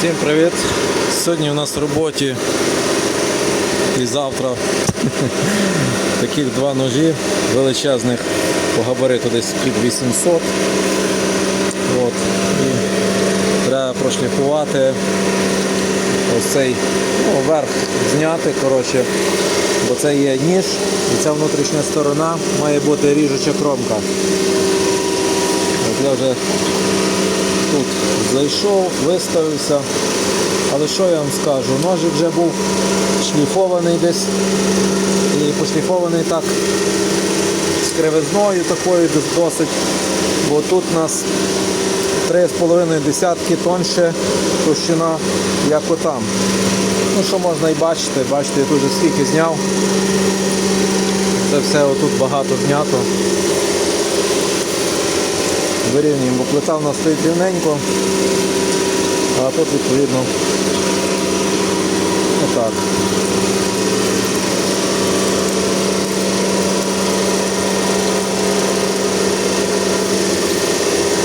Всім привіт! Сьогодні у нас в роботі і завтра таких два ножі величезних по габариту десь під 800. От. І треба прошліфувати ось цей ну, верх зняти, коротше, бо це є ніж і ця внутрішня сторона має бути ріжуча кромка. От я вже тут зайшов, виставився. Але що я вам скажу? Ножик вже був шліфований десь і пошліфований так з кривизною такою дос- досить. Бо тут у нас 3,5 десятки тонше товщина, як отам. Ну що можна і бачити, бачите, я тут вже скільки зняв. Це все отут багато знято. Вирівнюємо, бо плита в нас стоїть рівненько, а тут відповідно отак.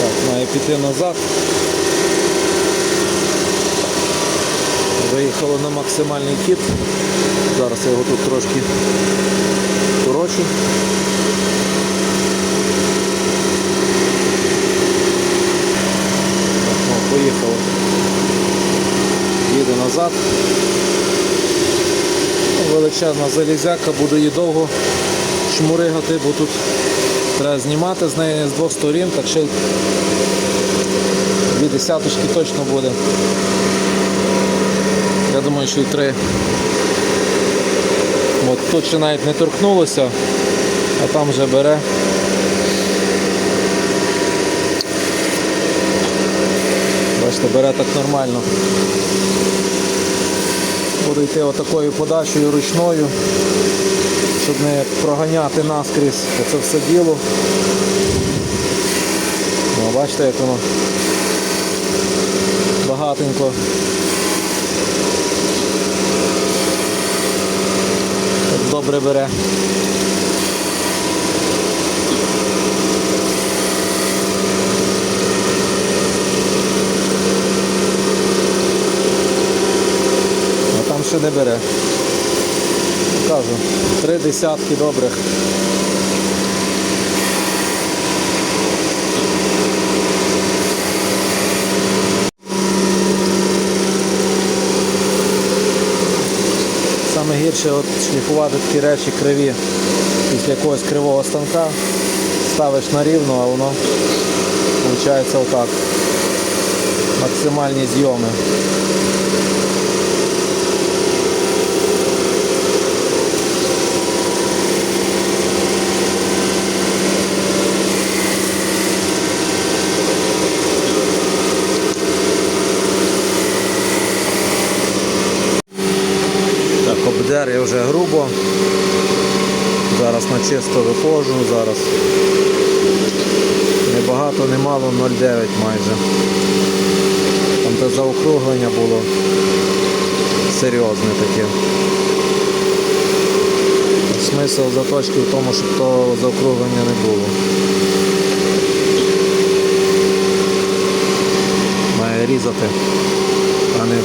Так, має піти назад. Виїхало на максимальний хід. Зараз я його тут трошки корочу. О, поїхало. Їде назад. Ну, Величезна залізяка, буду її довго шмуригати, бо тут треба знімати з неї з двох сторін, так ще й дві десяточки точно буде. Я думаю, що і три. От тут ще навіть не торкнулося, а там вже бере. Бачите, бере так нормально. Буду йти отакою подачею ручною, щоб не проганяти наскрізь це все діло. Ну, бачите, як воно багатенько. Добре бере. А там ще не бере. Кажу, три десятки добрих. Саме гірше от шліфувати такі речі криві після якогось кривого станка. Ставиш на рівно, а воно виходить отак. Максимальні зйоми. Так, я вже грубо. Зараз на чисто виходжу, зараз не багато, не мало, 0,9 майже. Там те заокруглення було серйозне таке. Смисл заточки в тому, щоб того заокруглення не було. Має різати, а не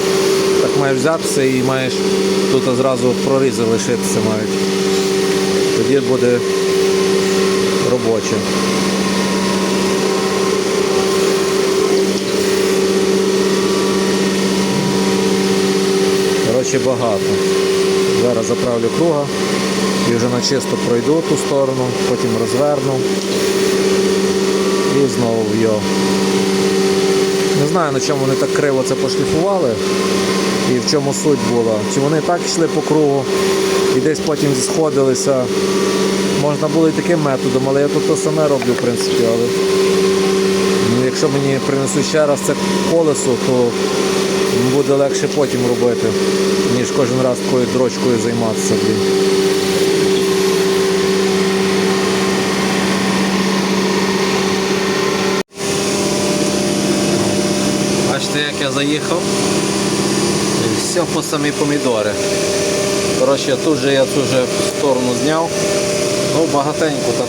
так маєш взятися і маєш тут зразу прорізи лишитися мають. Тоді буде робоче. Коротше, багато. Зараз заправлю круга і вже на чисто пройду ту сторону, потім розверну і знову в його. Не знаю на чому вони так криво це пошліфували і в чому суть була. Чи вони так йшли по кругу і десь потім сходилися. Можна було і таким методом, але я тут то саме роблю, в принципі. Але ну, якщо мені принесуть ще раз це колесо, то буде легше потім робити, ніж кожен раз такою дрочкою займатися. Блін. Як я заїхав? І все по самі помідори. Коротше, тут же я цю вже сторону зняв. Ну, багатенько так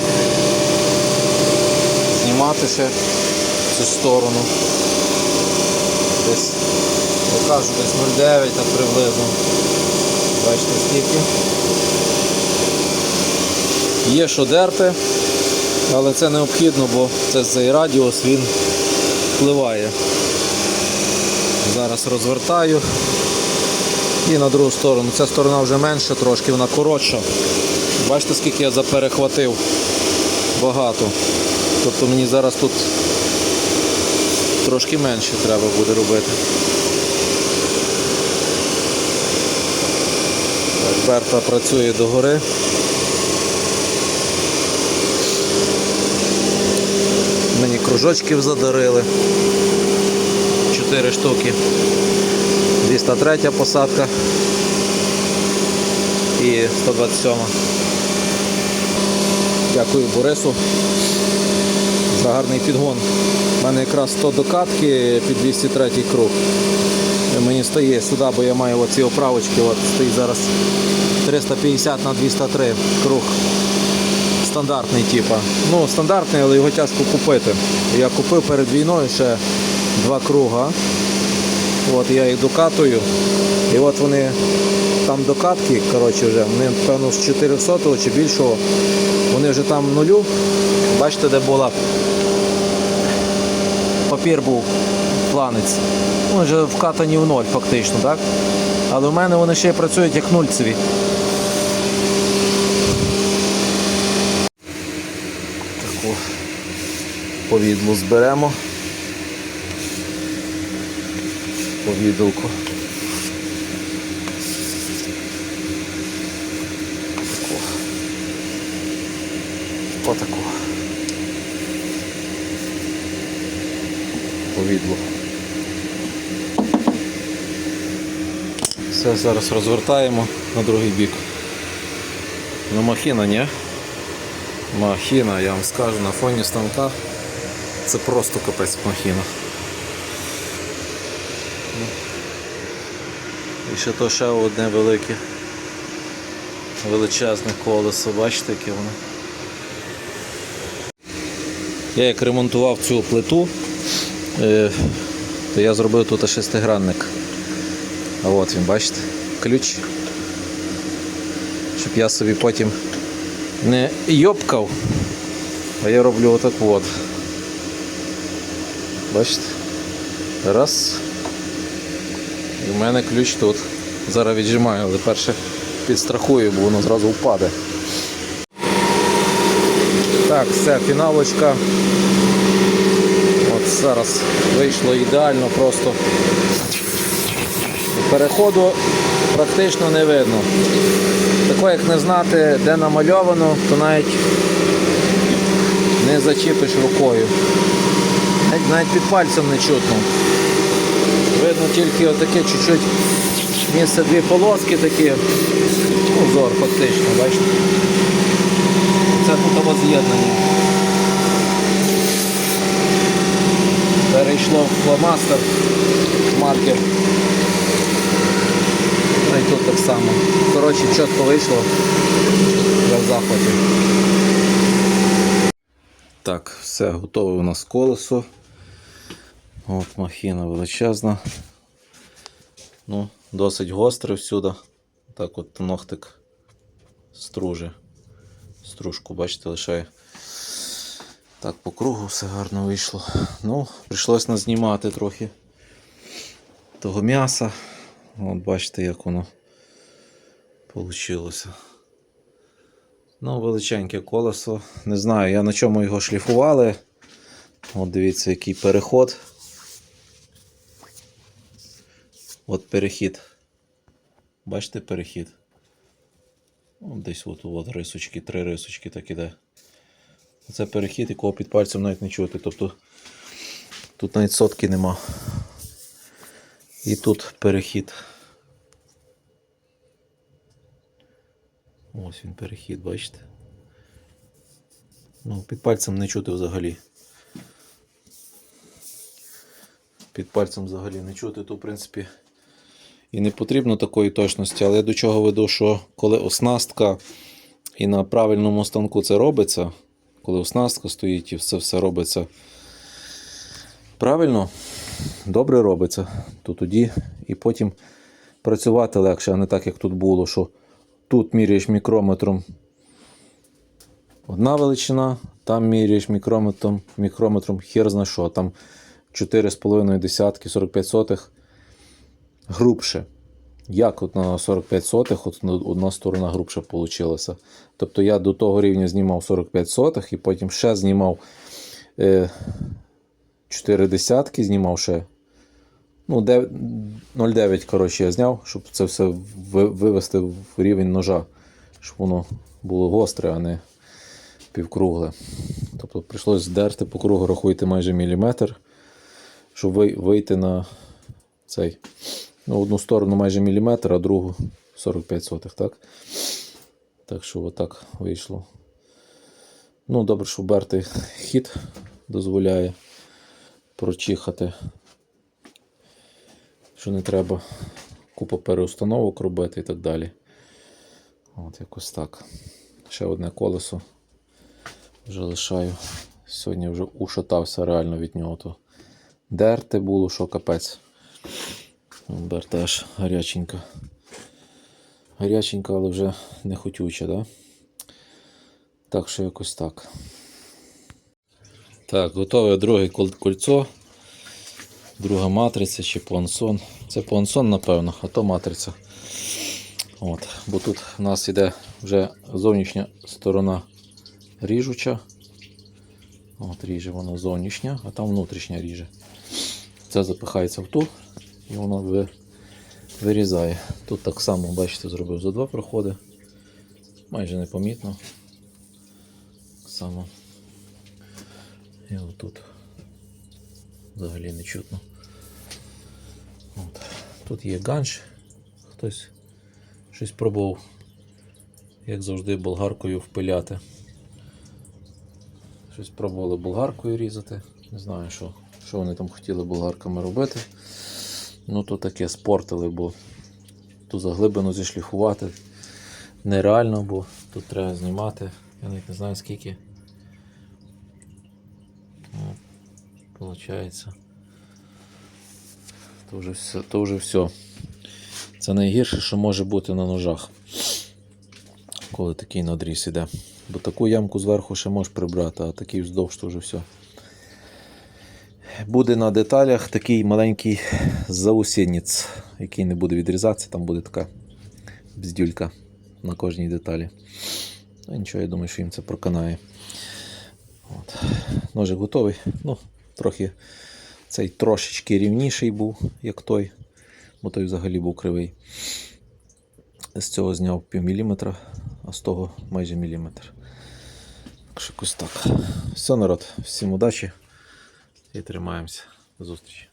знімати ще цю сторону. Десь Я кажу, десь 0,9 так приблизно. Бачите скільки. Є що дерти, але це необхідно, бо це цей радіус він впливає. Зараз розвертаю. І на другу сторону. Ця сторона вже менша трошки, вона коротша. Бачите, скільки я заперехватив? Багато. Тобто мені зараз тут трошки менше треба буде робити. Так, Берта працює догори. Мені кружочків задарили. Чотири штуки. 203 посадка і 127. Дякую Борису за гарний підгон. У мене якраз 100 докатки під 203 круг. Мені стає сюди, бо я маю оці оправочки. От стоїть зараз 350 на 203 круг. Стандартний типа. Ну, стандартний, але його тяжко купити. Я купив перед війною ще два круга. От я їх докатую. І от вони там докатки, коротше, вже, вони, певно, з 400 чи більшого, вони вже там нулю. Бачите, де була папір був планець. Вони вже вкатані в ноль фактично, так? Але в мене вони ще працюють як нульцеві. Таку повідлу зберемо. Повідалку. Таку. Отаку. Повідло. Все зараз розвертаємо на другий бік. Ну махіна, ні? Махіна, я вам скажу, на фоні станка це просто капець махіна. І ще то ще одне велике, величезне колесо, бачите, яке воно. Я як ремонтував цю плиту, е, то я зробив тут шестигранник. А от він, бачите, ключ. Щоб я собі потім не йопкав, а я роблю отак от. Бачите? Раз. Мене ключ тут. Зараз віджимаю, але перше підстрахую, бо воно зразу впаде. Так, все, фіналочка. От зараз вийшло ідеально просто. Переходу практично не видно. Тако як не знати, де намальовано, то навіть не зачіпиш рукою. Навіть під пальцем не чутно. Видно тільки отаке чуть-чуть місце дві полоски такі. Узор фактично, бачите. Це тут з'єднання. Перейшло в фломастер, маркер. Ну і тут так само. Коротше, чітко вийшло. Я в захваті. Так, все, готове у нас колесо. От махіна величезна. Ну, досить гостре всюди. Так от ногтик струже. Стружку, бачите, лишає. Так, по кругу все гарно вийшло. Ну, прийшлось назнімати трохи того м'яса. От бачите, як воно вийшло. Ну, величеньке колесо. Не знаю, я на чому його шліфували. От дивіться, який переход. От перехід. Бачите перехід? Десь от, от рисочки, три рисочки так іде. Це перехід, якого під пальцем навіть не чути. Тобто тут навіть сотки нема. І тут перехід. Ось він перехід, бачите? Ну, під пальцем не чути взагалі. Під пальцем взагалі не чути, то в принципі і не потрібно такої точності, але я до чого веду, що коли оснастка і на правильному станку це робиться, коли оснастка стоїть і все все робиться правильно, добре робиться, то тоді і потім працювати легше, а не так, як тут було, що тут міряєш мікрометром одна величина, там міряєш мікрометром, мікрометром хер зна що, там 4,5 десятки, 45 сотих грубше. Як от на 45 сотих, от одна сторона грубша вийшла. Тобто я до того рівня знімав 45 сотих і потім ще знімав е, 4 десятки, знімав ще. Ну, 0,9, коротше, я зняв, щоб це все ви- вивести в рівень ножа, щоб воно було гостре, а не півкругле. Тобто прийшлося здерти по кругу, рахуйте майже міліметр, щоб вийти на цей. Ну, одну сторону майже міліметр, а другу 45 сотих, так? Так що отак вийшло. Ну, добре, що Берти хід дозволяє прочихати. Що не треба купу переустановок робити і так далі. От якось так. Ще одне колесо вже лишаю. Сьогодні вже ушатався реально від нього. То дерти було, що капець. Берта аж гаряченька. Гаряченька, але вже не хотюча, да? Так що якось так. Так, готове друге кольцо. Друга матриця чи плансон. Це плансон, напевно, а то матриця. От, бо тут в нас іде вже зовнішня сторона ріжуча. От ріже воно зовнішня, а там внутрішня ріже. Це запихається в ту і воно ви- вирізає. Тут так само, бачите, зробив за два проходи. Майже непомітно. Так само. І отут взагалі не чутно. От. Тут є ганч. Хтось щось пробував, як завжди, болгаркою впиляти. Щось пробували болгаркою різати. Не знаю, що, що вони там хотіли болгарками робити. Ну, то таке спортили, бо ту заглибину зішліфувати нереально, бо тут треба знімати. Я навіть не знаю скільки. Ну, Получається. То вже все. То вже все. Це найгірше, що може бути на ножах. Коли такий надріз іде. Бо таку ямку зверху ще можеш прибрати, а такий вздовж то вже все. Буде на деталях такий маленький заусінець, який не буде відрізатися, там буде така бздюлька на кожній деталі. Ну, нічого, я думаю, що їм це проканає. От. Ножик готовий. Ну, трохи цей трошечки рівніший був, як той, бо той взагалі був кривий. З цього зняв пів міліметра, а з того майже міліметр. Так що якось так. Все, народ, всім удачі і тримаємося. До зустрічі.